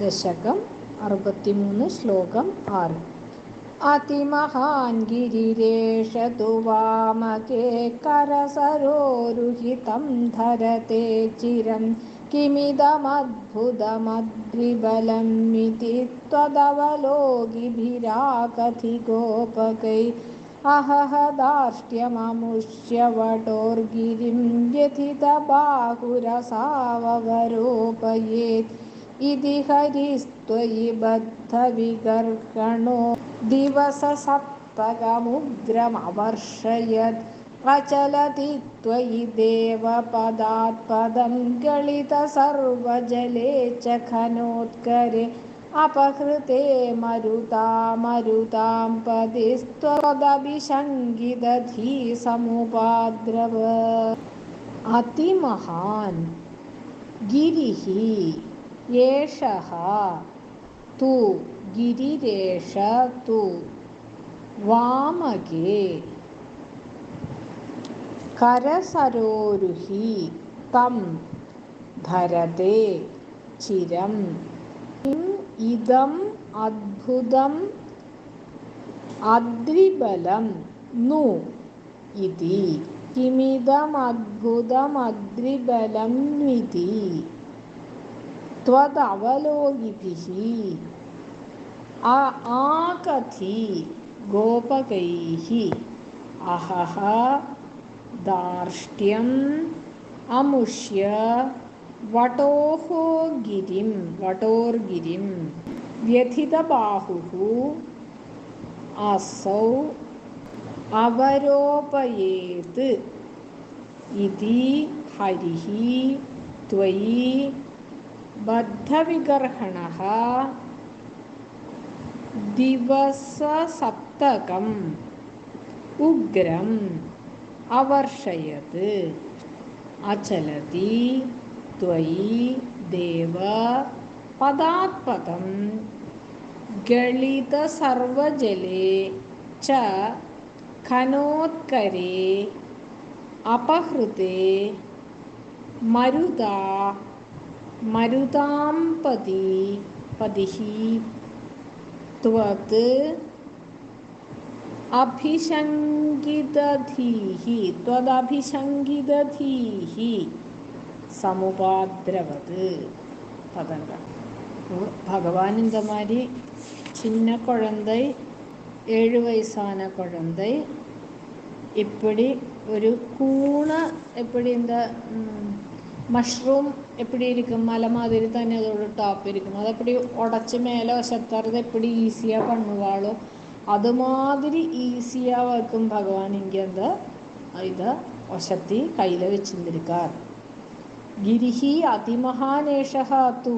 ദശകം അറുപത്തിമൂന്ന് ശ്ലോകം ആറ് അതിമഹാൻ ഗിരിരേഷതു വാമകേ കരസരോരുഹിതം ധരത്തെ ചിരം കിമിതമദ്ഭുതമദ്രിബലം ഇതി त्वदवलोकिभिराकथि गोपकै अहह दार्ष्ट्यममुष्यवटोर्गिरिं व्यथितबाहुरसावरोपयेत् इति हरिस्त्वयि बद्धविगर्हणो दिवससप्तकमुग्रमवर्षयत् प्रचलति त्वयि देवपदात् पदं गलितसर्वजले च खनोत्करे। अपहृते मरुतामरुतां पदिस्त्वदभिशङ्गिदधी समुपाद्रव। अतिमहान् गिरिः ഏഷഹ തു ഗിരിരേഷ തു വാമകേ കരസരോരുഹി തം ധരതേ ചിരം ഇതം അദ്ഭുതം അദ്രിബലം നു ഇതി കിമിതമദ്ഭുതമദ്രിബലം വിധി किमिदमद्भुतमद्रिबलमिति त्वदवलोकिभिः आकथि गोपकैः अहः दार्ष्ट्यम् अमुष्य वटोः गिरिं वटोर्गिरिं व्यथितबाहुः असौ अवरोपयेत् इति हरिः त्वयि बद्धविगर्हणः दिवससप्तकम् उग्रम् अवर्षयत् अचलति त्वयि देव पदात्पदं गलितसर्वजले च खनोत्करे अपहृते मरुदा മരുതാംപതി പതിഹി ത്വത് അഭിശങ്കിതധീഹി ത്വദഭിശങ്കിതധീഹി സമുപാദ്രവത്. പദങ്ക ഭഗവാൻ இந்த மாதிரி சின்ன குழந்தை ഏഴ് வயசான குழந்தை இப்படி ഒരു കൂണ எப்படி மஷ்ரூம் எப்படி இருக்கும் மலை மாதிரி തന്നെ அதோட டாப் இருக்கும் அது அப்படி உடச்சி மேலே வசத்துறது எப்படி ஈஸியாக பண்ணுவாளோ அது மாதிரி ஈஸியாக வைக்கும் பகவான் இங்கே அந்த இதை வசத்தி கையில் வச்சிருந்திருக்கார் கிரிஹி அதிமகானேஷா தூ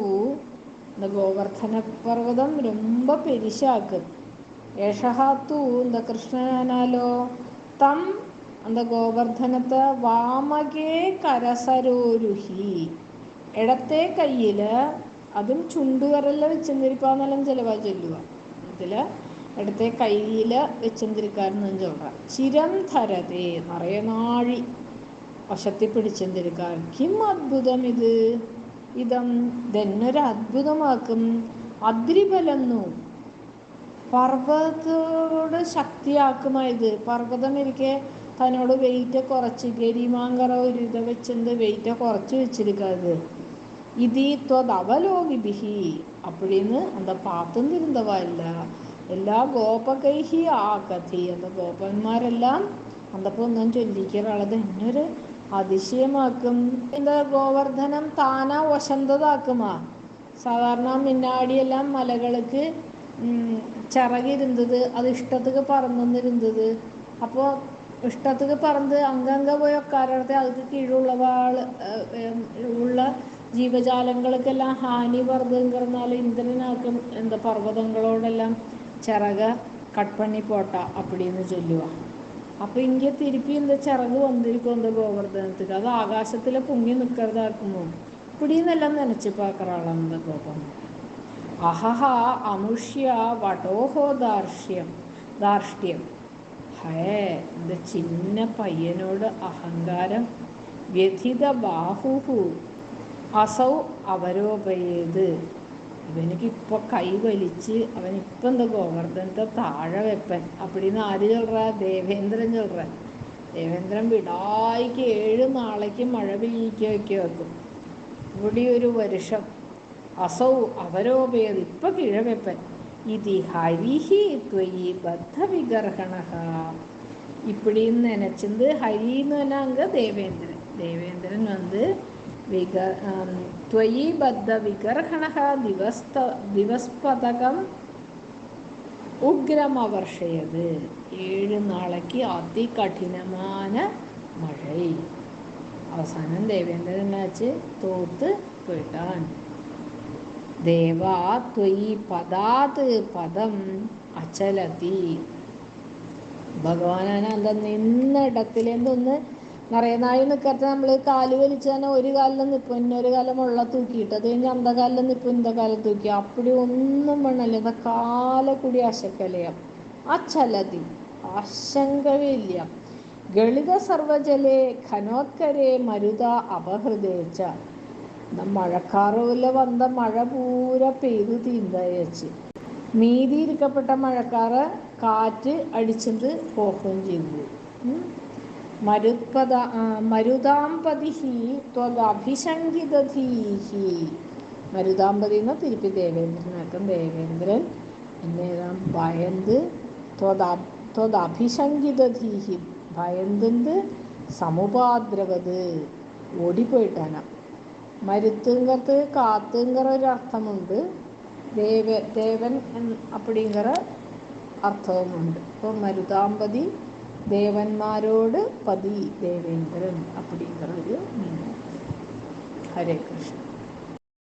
இந்த கோவர்த்தன பர்வதம் ரொம்ப பெரிசாக்கு ஏஷா தூ இந்த கிருஷ்ணனாலோ தம் അന്ത ഗോവർദ്ധനത്ത്? വാമകേ കരസരോരുഹി. ഇടത്തെ കയ്യിൽ അതും ചുണ്ടുകരലിൽ വെച്ചെന്തിരിപ്പാന്നെല്ലാം ചിലവാ ചൊല്ലുക. ഇതിൽ ഇടത്തെ കയ്യിൽ വെച്ചെന്തിരിക്കാരെന്ന് ചൊല്ലാം ചിരം ധരതേ നിറയെ നാഴി വശത്തി പിടിച്ചെന്തിരിക്കാർ. കിം അത്ഭുതം ഇത് ഇതം ഇതെന്നൊരു അത്ഭുതമാക്കും. അദ്രിബലെന്നു പർവതോട് ശക്തിയാക്കുമായത് പർവതം ഇരിക്കെ തന്നോട് വെയിറ്റ് കുറച്ച് ഗരിമാങ്കറ ഒരു ഇത് വെച്ചെന്ത് വെയിറ്റ് കുറച്ച് വെച്ചിരിക്കാത് ഇതീ ത്വതവലോകി ബിഹി അപ്പോഴേന്ന് അന്ത പാത്തും തിരുന്തവല്ല എല്ലാ ഗോപകൈഹി ആ കഥ അന്ത ഗോപന്മാരെല്ലാം അന്തപ്പോൾ ഒന്നും ചൊല്ലിക്കാറുള്ളത് എന്നൊരു അതിശയമാക്കും. എന്താ ഗോവർദ്ധനം താനാ വശന്തതാക്കുമാ? സാധാരണ മിന്നാടിയെല്ലാം മലകൾക്ക് ചിറകിരുന്നത് അത് ഇഷ്ടത്തൊക്കെ പറന്നിരുന്നത് അപ്പോൾ ഇഷ്ടത്തിന് പറന്ന് അങ്കങ്ക പോയി ഒക്കാരടത്തെ അതുക്ക് കീഴുള്ളവാൾ ഉള്ള ജീവജാലങ്ങൾക്കെല്ലാം ഹാനി വർദ്ധങ്കർന്നാൽ ഇന്ദ്രനാക്കും എന്താ പർവതങ്ങളോടെല്ലാം ചിറക കട്ട്പണ്ണി പോട്ട അപ്പടിന്ന് ചൊല്ലുക അപ്പോൾ ഇങ്ങ തിരുപ്പി എന്ത് ചിറക് വന്നിരിക്കും എന്ത് ഗോവർദ്ധനത്തിക്ക് അത് ആകാശത്തിൽ പൊങ്ങി നിൽക്കരുതാക്കുമോ ഇപ്പിടിന്നെല്ലാം നനച്ച് പാക്കറാളാണെന്ത് കോപം. അഹഹ അമുഷ്യ വടോഹോ ദാർഷ്യം ദാർഷ്ട്യം. ഹേ இந்த சின்ன പയ്യനോട് അഹങ്കാരം വ്യഥിത ബാഹുഹു അസൗ അവരോപയേത് ഇവനിക്ക് ഇപ്പോൾ കൈ വലിച്ച് അവനിപ്പം എന്താ ഗോവർദ്ധനത്തെ താഴെ വെപ്പൻ அப்படின்னு ആര് ചൊല്ലുക ദേവേന്ദ്രൻ ചൊല്ലുക ദേവേന്ദ്രൻ വിടായിക്ക് ഏഴ് നാളേക്ക് മഴ പെയ്യിക്കുക വയ്ക്കുക വെക്കും ഇവിടെ ഒരു വർഷം അസൗ അവരോപയത് ഇപ്പം കിഴവെപ്പൻ ഇതി ഹരിഹി ത്വയി ബദ്ധവിഗർഹണ. ഇപ്പിടി നനച്ചത് ഹരി എന്ന് പറഞ്ഞാൽ അങ്ക ദേവേന്ദ്രൻ. ദേവേന്ദ്രൻ വന്ന് വിഗ ത്വയി ബദ്ധ വിഗർഹണ ദിവസ്ത ദിവസ്പതകം ഉഗ്രമവർഷയത്. ഏഴ് നാളേക്ക് അതികഠിനമായ മഴ അവസാനം ദേവേന്ദ്രൻ വെച്ച് തോത്ത് പോയിട്ടാണ് ദേവാ ത്വയി പദാത് പദം അചലതി. ഭഗവാനാണ് എന്താ നിന്നിടത്തിൽ എന്തൊന്ന് നിറയെ നായി നിൽക്കട്ടെ നമ്മൾ കാൽ വലിച്ചാൽ ഒരു കാലിൽ നിൽക്കും ഇന്നൊരു കാലം ഉള്ള തൂക്കിയിട്ട്. അത് കഴിഞ്ഞ് അന്ത കാലിൽ നിൽക്കും ഇന്ത കാലം തൂക്കി. അപ്പടി ഒന്നും വേണമല്ല എന്താ കാല കൂടി അശക്കലയാം അച്ചലതി ആശങ്കവില്ല. ഗളിത സർവജലെ ഖനോത്കരെ മരുത അപഹൃതേച്ച മഴക്കാറുമില്ല വന്ന മഴ പൂര പെയ്ത് തീന്തയച്ച് മീതി ഇരിക്കപ്പെട്ട മഴക്കാറ് കാറ്റ് അടിച്ചത് പോവുകയും ചെയ്തു. മരുപദ മരുതാമ്പതിഹി ത്വഗഭിശങ്കിതധീഹി മരുതാമ്പതി എന്ന് തിരുപ്പി ദേവേന്ദ്രനാക്കും ദേവേന്ദ്രൻ എന്നേതാ? ഭയന്ത് ത്വദ ത്വദഭിശങ്കിതധീഹി. ഭയന്ത് സമുപാദ്രവത്. ഓടിപ്പോയിട്ടാണ്. മരുത്തുങ്കത്ത് കാത്തുങ്കറ അർത്ഥമുണ്ട് ദേവ ദേവൻ അപ്പടിങ്കറ അർത്ഥവുമുണ്ട്. ഇപ്പോൾ മരുതാമ്പതി ദേവന്മാരോട് പതി ദേവേന്ദ്രൻ അപ്പടിങ്കറ ഒരു ഹരേ കൃഷ്ണ.